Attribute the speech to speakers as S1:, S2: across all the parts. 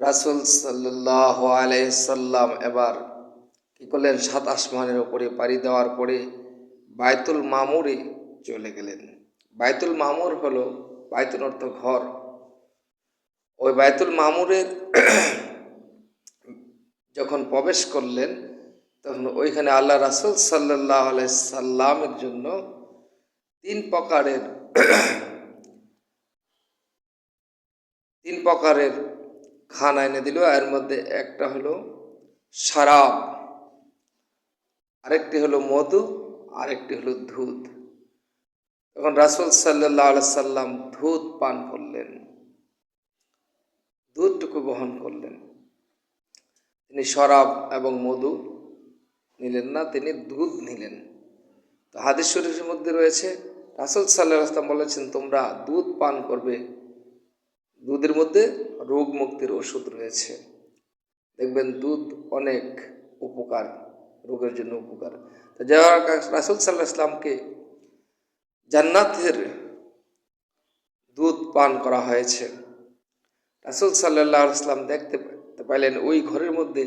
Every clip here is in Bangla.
S1: রাসুল সাল্লাহ আলাইসাল্লাম এবার কি করলেন? সাত আসমানের ওপরে পাড়ি দেওয়ার পরে বায়তুল মামুরে চলে গেলেন। বায়তুল মামুর হলো বায়তুল অর্থ ঘর। ওই বায়তুল মামুরের যখন প্রবেশ করলেন, তখন ওইখানে আল্লাহ রাসুল সাল্লাহ সাল্লামের জন্য তিন প্রকারের তিন প্রকারের খানা এনে দিল এর মধ্যে একটা হলো শারাব আরেকটি হলো মধু, আরেকটি হলো দুধ তখন রাসুল সাল্লাহ সাল্লাম দুধ পান করলেন দুধটুকু বহন করলেন। তিনি শরাব এবং মধু নিলেন না, তিনি দুধ নিলেন। তো হাদিস শরীফের মধ্যে রয়েছে, রাসুল সাল্লাহ আসলাম বলেছেন, তোমরা দুধ পান করবে দুধের মধ্যে রোগ মুক্তির ওষুধ রয়েছে। দেখবেন দুধ অনেক উপকার, রোগের জন্য উপকার। তো রাসুল সাল্লাহ ইসলামকে জান্নাতের দুধ পান করা হয়েছে। রাসুল সাল্লাহ ইসলাম দেখতে পাইলেন ওই ঘরের মধ্যে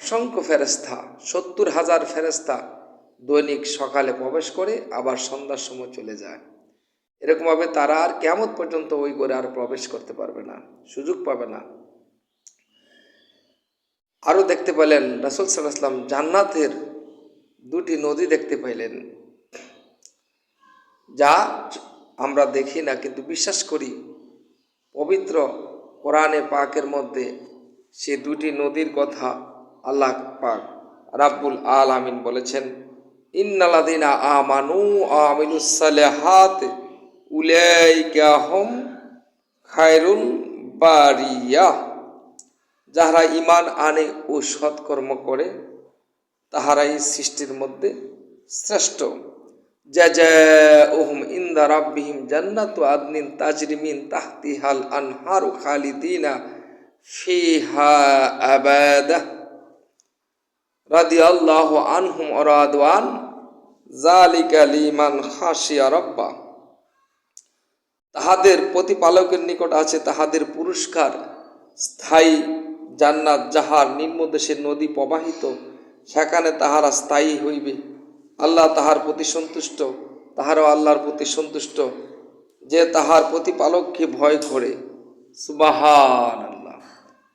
S1: অসংখ্য ফেরেস্তা সত্তর হাজার ফেরেস্তা দৈনিক সকালে প্রবেশ করে আবার সন্ধ্যার সময় চলে যায়। এরকমভাবে তারা আর কেমন পর্যন্ত ওই ঘরে আর প্রবেশ করতে পারবে না, সুযোগ পাবে না। আরও দেখতে পেলেন, রাসুল সাল্লাহাম জান্নাতের দুটি নদী দেখতে পাইলেন, যা আমরা দেখি না কিন্তু বিশ্বাস করি পবিত্র কোরআনে পাকের মধ্যে সে দুটি নদীর কথা আল্লাহ পাক রাব্বুল আল আমিন বলেছেন ইন্নালাদিনা আমানু আমিনুসালেহাত উলাইকাহম খায়রুল বারিয়া। যাহারা ইমান আনে ও সৎকর্ম করে, তাহারাই সৃষ্টির মধ্যে শ্রেষ্ঠ। জাজাউহুম ইন্দা রাব্বিহিম জান্নাতু আদনিন তাজরিমিন তাহতিহাল আনহারু খালিদিনা ফিহা আবাদা। রাদিয়াল্লাহু আনহুম ওরাদওয়ান জালিকা লিমান খাশিয়া রাব্বা। তাহাদের প্রতিপালকের নিকট আছে তাহাদের পুরস্কার। স্থায়ী জান্নাত যাহার নিম্নদেশের নদী প্রবাহিত, সেখানে তাহারা স্থায়ী হইবে। আল্লাহ তাহার প্রতি সন্তুষ্ট, তাহারও আল্লাহর প্রতি সন্তুষ্ট, যে তাহার প্রতিপালককে ভয় করে। সুবাহান আল্লাহ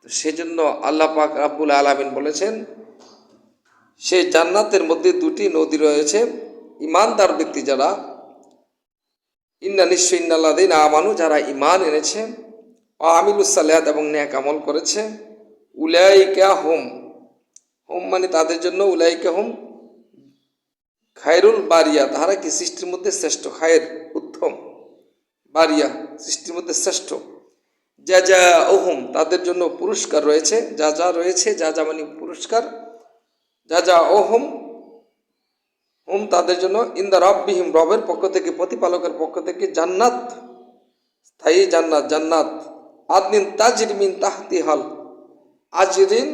S1: তো সেজন্য আল্লাহ পাক রাব্বুল আলমিন বলেছেন, সে জান্নাতের মধ্যে দুটি নদী রয়েছে। ইমানদার ব্যক্তি যারা ইন্না নিশ্চয় ইন্নাল্লাদিন আমানু, যারা ইমান এনেছে আমিলুসাল্লাহাত এবং ন্যাক আমল করেছে, উলাইকা হোম। হোম মানে তাদের জন্য উলাইকা হোম খায়রুল বারিয়া। তাহারা কি সৃষ্টির মধ্যে শ্রেষ্ঠ? খায়ের উত্তম বারিয়া সৃষ্টির মধ্যে শ্রেষ্ঠ। যা যা ওহম তাদের জন্য পুরস্কার রয়েছে। যা যা রয়েছে, যা যা মানে পুরস্কার। যা যা ওহম হোম তাদের জন্য ইন্দা রব্বিহিম রবের পক্ষ থেকে, প্রতিপালকের পক্ষ থেকে জান্নাত, স্থায়ী জান্নাত জান্নাত। আদনিন তাজরিমিন তাহতি হাল। আজরিন,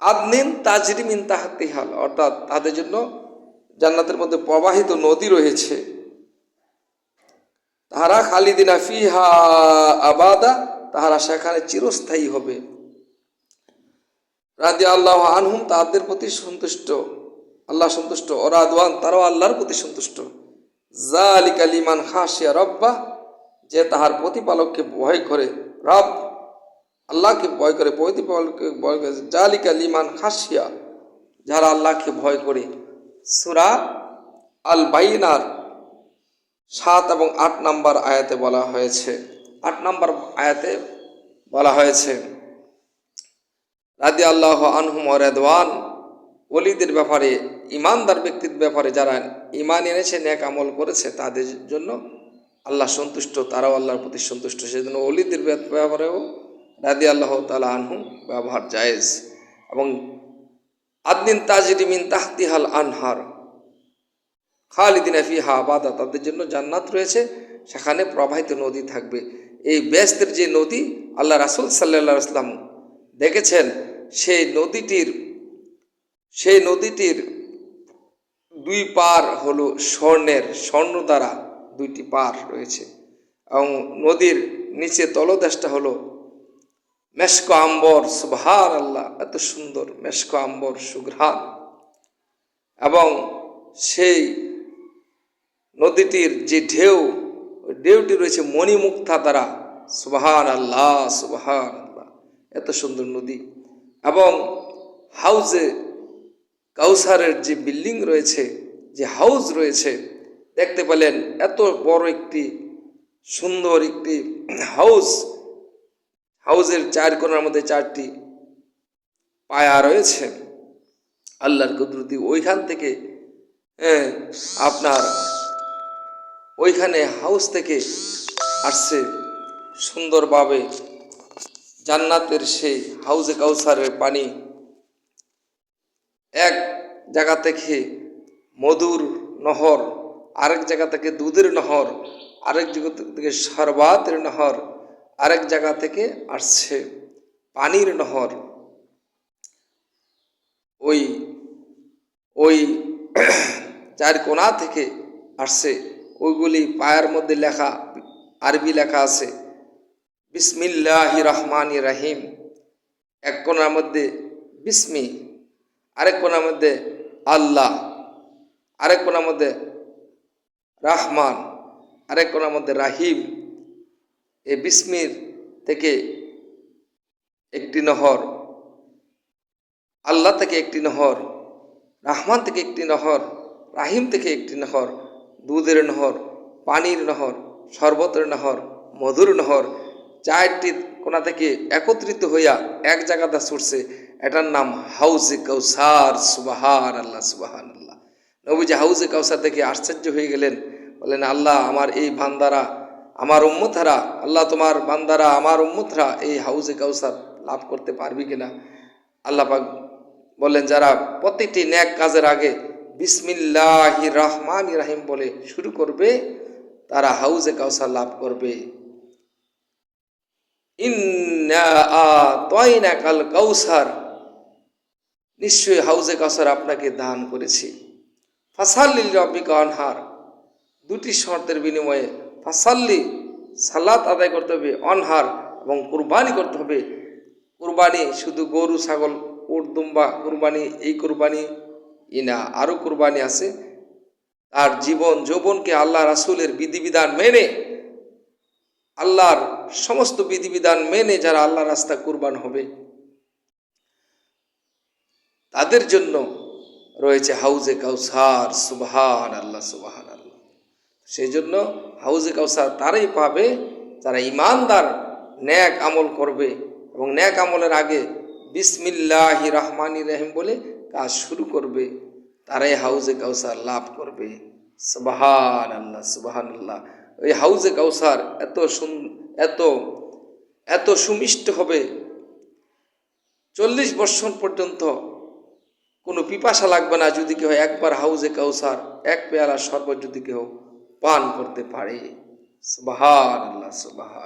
S1: আদনিন তাজরিমিন তাহতি হাল। অর্থাৎ তাদের জন্য জান্নাতের মধ্যে প্রবাহিত নদী রয়েছে। তাহারা খালিদিনা ফিহা আবাদা, তাহারা সেখানে চিরস্থায়ী হবে। রাজি আল্লাহ আনহুম তাদের প্রতি সন্তুষ্ট। আল্লাহ সন্তুষ্ট, ওরা দোয়ান তারাও আল্লাহর প্রতি সন্তুষ্ট। জালিক আলিমান খাসিয়া রব্বা, যে তাহার প্রতিপালককে ভয় করে, রব আল্লাহকে ভয় করে, প্রতিপালককে ভয় করে জালিক আলিমান খাসিয়া যারা আল্লাহকে ভয় করে। সুরা আল বাইনার সাত এবং আট নম্বর আয়াতে বলা হয়েছে, আট নম্বর আয়াতে বলা হয়েছে রাদি আল্লাহ আনহুম রেদওয়ান অলিদের ব্যাপারে, ইমানদার ব্যক্তির ব্যাপারে যারা ইমান এনেছে ন্যাক আমল করেছে, তাদের জন্য আল্লাহ সন্তুষ্ট, তারাও আল্লাহর প্রতি সন্তুষ্ট। সেজন্য অলিদের ব্যাপারেও রাদি আল্লাহ তালা আনহু ব্যবহার জায়েজ। এবং আদিন তাজরিমিন তাহতিহাল আনহার, খালিদিন ফিহা আবাদা, তাদের জন্য জান্নাত রয়েছে, সেখানে প্রবাহিত নদী থাকবে। এই ব্যস্তের যে নদী, আল্লাহ রাসুল সাল্লাহ আসলাম দেখেছেন, সেই নদীটির সেই নদীটির দুই পার হলো স্বর্ণের, স্বর্ণ দ্বারা দুইটি পার রয়েছে। এবং নদীর নিচে তলদেশটা হলো মেশকো আম্বর সুবহান আল্লাহ এত সুন্দর মেশকো আম্বর, সুঘ্রাণ। এবং সেই নদীটির যে ঢেউ, ওই ঢেউটি রয়েছে মণিমুক্তা দ্বারা সুবহান আল্লাহ সুবহান আল্লাহ এত সুন্দর নদী। এবং হাউজে কাউসারের যে বিল্ডিং রয়েছে, যে হাউস রয়েছে, দেখতে পেলেন এত বড় একটি সুন্দর একটি হাউস। হাউসের চার কোণার মধ্যে চারটি পায়া রয়েছে। আল্লাহর কুদরতি ওইখান থেকে আপনার ওইখানে হাউস থেকে আসছে সুন্দরভাবে জান্নাতের সেই হাউজে কাউসারের পানি। এক জায়গা থেকে মধুর নহর, আরেক জায়গা থেকে দুধের নহর, আরেক জায়গা থেকে সরবাতের নহর, আরেক জায়গা থেকে আসছে পানির নহর। ওই ওই চার কোণা থেকে আসছে। ওইগুলি পায়ের মধ্যে লেখা, আরবি লেখা আছে বিসমিল্লাহ রহমান রাহিম। এক কোণার মধ্যে বিসমি আরেক কোণার মধ্যে আল্লাহ, আরেক কোণার মধ্যে রাহমান, আরেক কোনার মধ্যে রাহিম। এই বিস্মির থেকে একটি নহর, আল্লাহ থেকে একটি নহর, রাহমান থেকে একটি নহর, রাহিম থেকে একটি নহর, দুধের নহর, পানির নহর, শরবতের নহর, মধুর নহর, চারটি কোনা থেকে একত্রিত হইয়া এক জায়গাতে ছুটছে। এটার নাম হাউজে কৌসার সুবাহার আল্লাহ সুবাহান আল্লাহ নবীজি হাউজে কৌসার দেখে আশ্চর্য হয়ে গেলেন। বলেন আল্লাহ, আমার এই বান্দারা, আমার উম্মতহারা আল্লাহ তোমার বান্দারা, আমার উম্মতরা এই হাউজে কাউসার লাভ করতে পারবি কিনা? আল্লাহ পাক বললেন, যারা প্রতিটি ন্যাক কাজের আগে বিসমিল্লাহ রহমান রাহিম বলে শুরু করবে, তারা হাউজে কাউসার লাভ করবে। ইন্না আতাইনা কাল কাউসার নিশ্চয়ই হাউজে কাউসার আপনাকে দান করেছি। ফাসাল্লি রব্বিকা অনহার দুটি শর্তের বিনিময়ে ফাসাল্লি সালাত আদায় করতে হবে অনহার এবং কুরবানি করতে হবে। কুরবানি শুধু গরু, ছাগল, উট, দুম্বা, কুরবানি, এই কুরবানি ইনা আরও কুরবানি আছে। তার জীবন যৌবনকে আল্লাহ রাসুলের বিধিবিধান মেনে, আল্লাহর সমস্ত বিধিবিধান মেনে যারা আল্লাহ রাস্তা কুরবান হবে তাদের জন্য রয়েছে হাউজে কাউসার সুবহান আল্লাহ সুবহান আল্লাহ সেই জন্য হাউজে কাউসার তারাই পাবে, যারা ইমানদার ন্যাক আমল করবে এবং ন্যাক আমলের আগে বিসমিল্লাহ রহমানি রহিম বলে কাজ শুরু করবে, তারাই হাউজে কাউসার লাভ করবে। সুবাহান আল্লাহ সুবাহান আল্লাহ ওই হাউজে কাউসার এত সুন, এত এত সুমিষ্ট হবে। চল্লিশ বৎসর পর্যন্ত কোনো পিপাসা লাগবে না যদি কেউ একবার হাউজে কাউসার, এক পেয়ালা শরবত যদি কেউ পান করতে পারে। সুবাহ আল্লাহ সুবাহান।